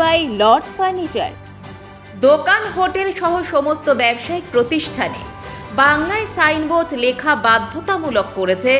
By Lords furniture. দোকান, hotel সহ সমস্ত ব্যবসায়িক প্রতিষ্ঠানে বাংলায় সাইনবোর্ড লেখা বাধ্যতামূলক করেছে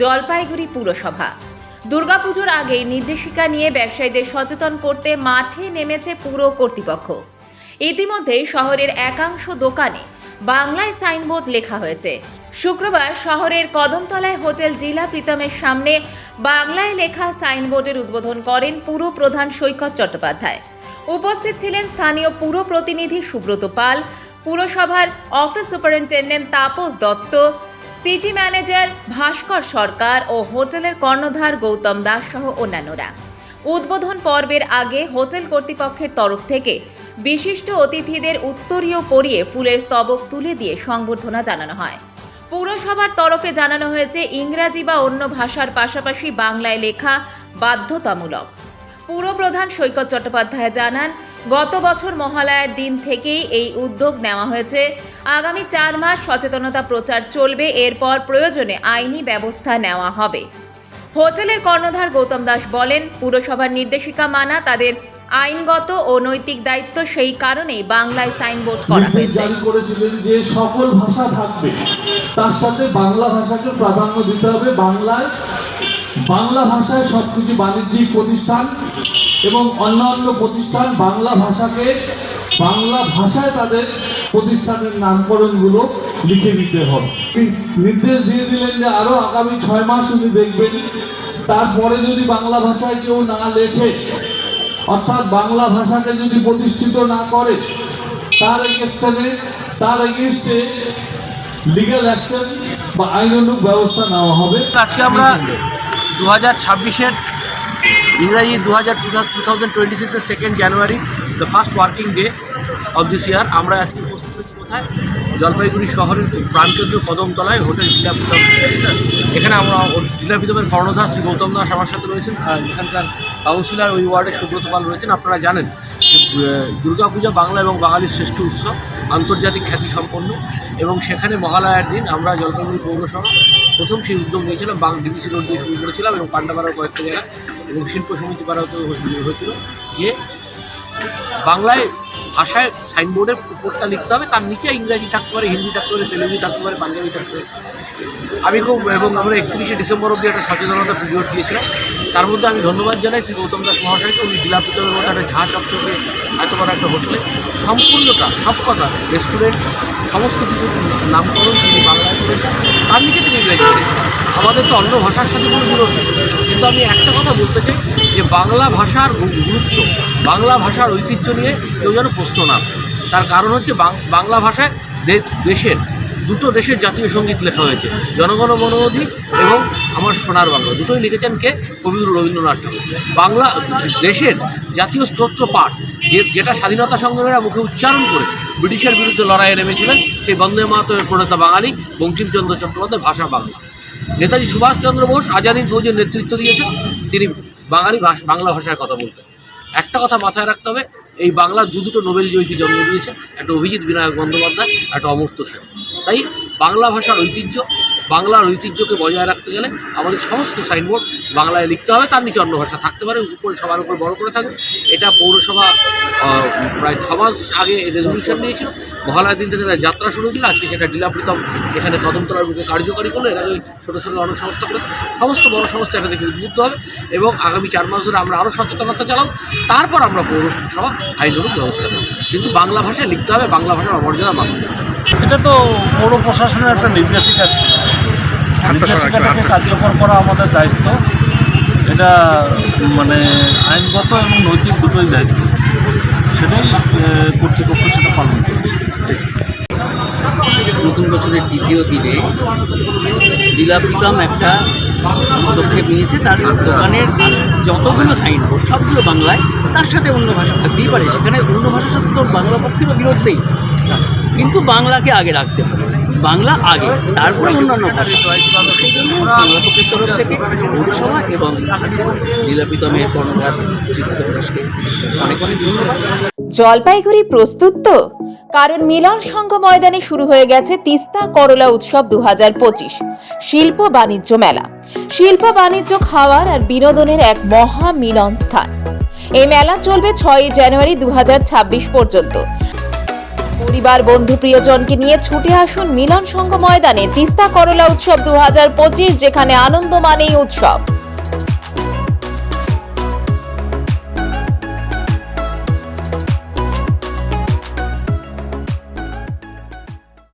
জলপাইগুড়ি পুরসভা। দুর্গাপুজোর আগেই নির্দেশিকা নিয়ে ব্যবসায়ীদের সচেতন করতে মাঠে নেমেছে পুর কর্তৃপক্ষ। ইতিমধ্যে শহরের একাংশ দোকানে বাংলায় সাইনবোর্ড লেখা হয়েছে। শুক্রবার শহরের কদমতলায় হোটেল জিলা প্রীতমের সামনে বাংলায় লেখা সাইনবোর্ডের উদ্বোধন করেন পুর প্রধান সৈকত চট্টোপাধ্যায়। উপস্থিত ছিলেন স্থানীয় পুর প্রতিনিধি সুব্রত পাল, পুরসভার office superintendent Tapas Datta, city manager Bhaskar Sarkar ও হোটেলের কর্ণধার গৌতম দাস সহ অন্যান্যরা। উদ্বোধন পর্বের আগে হোটেল কর্তৃপক্ষের তরফ থেকে বিশিষ্ট অতিথিদের উত্তরীয় পরিয়ে ফুলের স্তবক তুলে দিয়ে সংবর্ধনা জানানো হয়। পুরসভার তরফে জানানো হয়েছে ইংরাজি বা অন্য ভাষার পাশাপাশি বাংলায় লেখা বাধ্যতামূলক। পুরপ্রধান সৈকত চট্টোপাধ্যায় জানান, গত বছর মহালয়ার দিন থেকেই এই উদ্যোগ নেওয়া হয়েছে। আগামী চার মাস সচেতনতা প্রচার চলবে, এরপর প্রয়োজনে আইনি ব্যবস্থা নেওয়া হবে। হোটেলের কর্ণধার গৌতম দাস বলেন, পুরসভার নির্দেশিকা মানা তাদের আইনগত ও নৈতিক দায়িত্ব সেই কারণেই বাংলায় সাইনবোর্ড করা হয়েছে। জারি করেছিলেন যে সকল ভাষা থাকবে তার সাথে বাংলা ভাষাকে প্রাধান্য দিতে হবে। বাংলায় বাংলা ভাষায় সবকিছু বাণিজ্যিক প্রতিষ্ঠান এবং অন্যান্য প্রতিষ্ঠান বাংলা ভাষাকে বাংলা ভাষায় তাদের প্রতিষ্ঠানের নামকরণগুলো লিখে দিতে হবে। নির্দেশ দিয়ে দিলেন যে আরও আগামী ছয় মাস উনি দেখবেন তারপরে যদি বাংলা ভাষায় কেউ না লেখে অর্থাৎ বাংলা ভাষাকে যদি প্রতিষ্ঠিত না করে, তার এগেনস্টে তার এগেনস্টে লিগাল অ্যাকশন বা আইনানুগ ব্যবস্থা নেওয়া হবে। আজকে আমরা দু হাজার ছাব্বিশের ইংরাজি দু হাজার টু থাউজেন্ড টোয়েন্টি সিক্সের second January the first working day of this year আমরা আজকে উপস্থিত কোথায়? জলপাইগুড়ি শহরের প্রাণকেন্দ্র কদমতলায় হোটেল জিলা প্রীতম এখানে আমরা জিলা প্রীতমের কর্ণধার শ্রী গৌতম দাস আমার সাথে রয়েছেন। এখানকার কাউন্সিলর ওই ওয়ার্ডের সুব্রত পাল রয়েছেন। আপনারা জানেন দুর্গাপূজা বাংলা এবং বাঙালির শ্রেষ্ঠ উৎসব, আন্তর্জাতিক খ্যাতি সম্পন্ন এবং সেখানে মহালয়ার দিন আমরা জলপাইগুড়ি পৌরসভা প্রথম সেই উদ্যোগ নিয়েছিলাম, বাং ডিবিসি রোড দিয়ে শুরু করেছিলাম এবং পান্ডাপাড়ার কয়েকটা জায়গা এবং শিল্প সমিতি পাড়াতেও হয়ে- হয়েছিল যে, বাংলায় ভাষায় সাইনবোর্ডের উপরটা লিখতে হবে, তার নিচে ইংরাজি থাকতে পারে, হিন্দি থাকতে পারে, তেলেগু থাকতে পারে পাঞ্জাবি থাকতে পারে। আমি খুব, এবং আমরা একত্রিশে ডিসেম্বর অব্দি একটা সচেতনতা পিরিয়ড দিয়েছিলাম। তার মধ্যে আমি ধন্যবাদ জানাই শ্রী গৌতম দাস মহাশয়কে। উনি জিলাপিতমের মতো একটা ঝাঁ চকচকে এত বড় একটা হোটেলে। সম্পূর্ণটা, সব কথা, রেস্টুরেন্ট, সমস্ত কিছু নামকরণ তিনি বাংলায় করেছেন। তার নিচে তিনি ইংরাজি করেছেন আমাদের তো অন্য ভাষার সাথে কোনো বিরোধ নেই কিন্তু আমি একটা কথা বলতে চাই যে বাংলা ভাষার গুরুত্ব, বাংলা ভাষার ঐতিহ্য নিয়ে কেউ যেন প্রশ্ন না তার কারণ হচ্ছে বাংলা ভাষায় দেশের দুটো দেশের জাতীয় সংগীত লেখা হয়েছে, জনগণ মনোধি এবং আমার সোনার বাংলা। দুটোই লিখেছেন কে? কবিগুরু রবীন্দ্রনাথ ঠাকুর। বাংলা দেশের জাতীয় স্তোত্র পাঠ, যে যেটা স্বাধীনতা সংগ্রামীরা মুখে উচ্চারণ করে ব্রিটিশের বিরুদ্ধে লড়াইয়ে নেমেছিলেন, সেই বন্দে মাতরের প্রণেতা বাঙালি বঙ্কিমচন্দ্র চট্টোপাধ্যায়, ভাষা বাংলা। নেতাজি সুভাষচন্দ্র বোস আজাদির ফৌজের নেতৃত্ব দিয়েছেন, তিনি বাঙালি ভাষ- বাংলা ভাষায় কথা বলতেন। একটা কথা মাথায় রাখতে হবে, এই বাংলা দু দুটো নোবেল জয়ীকে জন্ম দিয়েছে একটা অভিজিৎ বিনায়ক বন্দ্যোপাধ্যায়, একটা অমর্ত্য সেন। তাই বাংলা ভাষার ঐতিহ্য বাংলার ঐতিহ্যকে বজায় রাখতে গেলে আমাদের সমস্ত সাইনবোর্ড বাংলায় লিখতে হবে। তার নিচে অন্য ভাষা থাকতে পারে, উপরে সবার উপর বড় করে থাকবে এটা পৌরসভা প্রায় ছ মাস আগে রেজলিউশন নিয়েছিল। মহালয়ার দিন থেকে যাত্রা শুরু হয়েছিল। আজকে সেটা ডিলাপ্রিতম এখানে কদমতলার বুকে কার্যকরী করল এর আগে ছোটো ছোটো সংস্থা করেছে সমস্ত বড় সংস্থা এটা থেকে উদ্বুদ্ধ হবে এবং আগামী চার মাস ধরে আমরা আরও সচেতনতা চালাব। তারপর আমরা পৌরসভা আইনগত ব্যবস্থা নেব। কিন্তু বাংলা ভাষায় লিখতে হবে, বাংলা ভাষার অমর্যাদা মানতে এটা তো পৌর প্রশাসনের একটা নির্দেশিকা ছিল। নির্দেশিকাটাকে কার্যকর করা আমাদের দায়িত্ব। এটা মানে আইনগত এবং নৈতিক দুটোই দায়িত্ব। সেটাই কর্তৃপক্ষ সেটা পালন করেছে। নতুন বছরের দ্বিতীয় দিনে লীলাপ্রিতম একটা পদক্ষেপ নিয়েছে। তার দোকানের যতগুলো সাইনবোর্ড সবগুলো বাংলায় তার সাথে অন্য ভাষা থাকতেই পারে। সেখানে অন্য ভাষার সাথে তো বাংলা পক্ষেরও বিরোধ নেই। কিন্তু বাংলাকে আগে রাখতে হবে। বাংলা আগে, তারপরে অন্যান্য ভাষা। সেই জন্য বাংলা পক্ষের তরফ থেকে পৌরসভা এবং লীলাপ্রিতমের কর্ণধার শ্রীযুক্ত দাসকে অনেক অনেক ধন্যবাদ। জলপাইগুড়ি প্রস্তুত তো? কারণ মিলন সংঘ ময়দানে শুরু হয়ে গেছে তিস্তা করলা উৎসব দু হাজার পঁচিশ, শিল্প বাণিজ্য মেলা। শিল্প বাণিজ্য খাওয়ার আর বিনোদনের এক মহা মিলন স্থান। এই মেলা চলবে ছয়ই জানুয়ারি দু হাজার ছাব্বিশ পর্যন্ত। পরিবার, বন্ধু, প্রিয়জনকে নিয়ে ছুটে আসুন মিলন সংঘ ময়দানে তিস্তা করলা উৎসব দু হাজার পঁচিশ, যেখানে আনন্দ মানেই উৎসব।